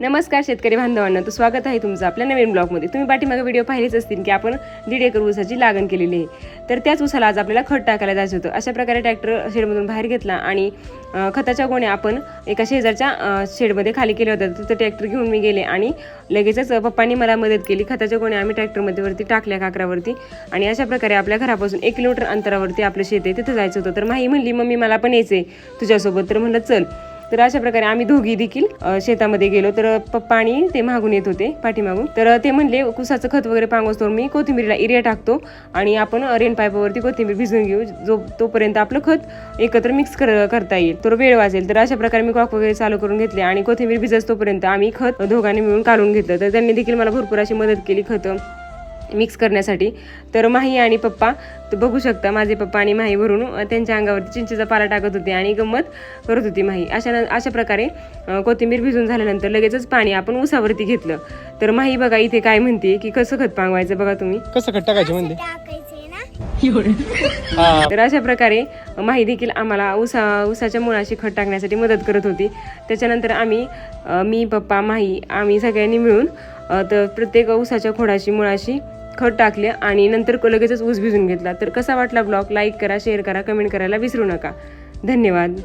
नमस्कार शेतकरी बांधवांना तर स्वागत आहे तुमचं आपल्या नवीन ब्लॉगमध्ये. तुम्ही पाठीमागे व्हिडिओ पाहिलेच असतील की आपण दीड एकर ऊसाची लागण केलेली आहे. तर त्याच ऊसाला आज आपल्याला खत टाकायला जायचं होतं. अशा प्रकारे ट्रॅक्टर शेडमधून बाहेर घेतला आणि खताच्या गोण्या आपण एका शेजारच्या शेडमध्ये खाली केल्या होत्या. तिथं ट्रॅक्टर घेऊन मी गेले आणि लगेचच पप्पांनी मला मदत केली. खताच्या गोण्या आम्ही ट्रॅक्टरमध्ये वरती टाकल्या काकरावरती आणि अशा प्रकारे आपल्या घरापासून एक किलोमीटर अंतरावरती आपलं शेत आहे. तिथं जायचं होतं. तर माही म्हणली मम्मी मला पण यायचं आहे तुझ्यासोबत. तर म्हणलं चल. तर अशा प्रकारे आम्ही दोघी देखील शेतामध्ये गेलो. तर पप्पा आणि ते मागून येत होते पाठीमागून. तर ते म्हणले कुसाचं खत वगैरे पांगवतो मी कोथिंबीरला एरिया टाकतो आणि आपण रेन पाईपावरती कोथिंबीर भिजून घेऊ. जो तोपर्यंत आपलं खत एकत्र मिक्स कर करता येईल. तर वेळ वाचेल. तर अशा प्रकारे मी कॉक वगैरे चालू करून घेतले आणि कोथिंबीर भिजत तोपर्यंत आम्ही खत दोघांनी मिळून काढून घेतलं. तर त्यांनी देखील मला भरपूर अशी मदत केली खतं. मिक्स करण्यासाठी. तर माही आणि पप्पा तर बघू शकता माझे पप्पा आणि माही भरून त्यांच्या अंगावरती चिंचेचा पाला टाकत होते आणि गंमत करत होती माही. अशा न- अशा प्रकारे कोथिंबीर भिजून झाल्यानंतर लगेचच पाणी आपण उसावरती घेतलं. तर माही बघा इथे काय म्हणते की कसं खत पांगवायचं बघा तुम्ही. कसं खट टाकायचे म्हणते? टाकायचे ना? हा. तर अशा प्रकारे माही देखील आम्हाला उसा उसाच्या मुळाशी खत टाकण्यासाठी मदत करत होती. त्याच्यानंतर आम्ही मी पप्पा माही आम्ही सगळ्यांनी मिळून तर प्रत्येक उसाच्या खोडाशी मुळाशी खत टाकले आणि नंतर लगेचच ऊस भिजून घेतला. तर कसा वाटला ब्लॉग? लाईक करा शेअर करा कमेंट करायला विसरू नका. धन्यवाद.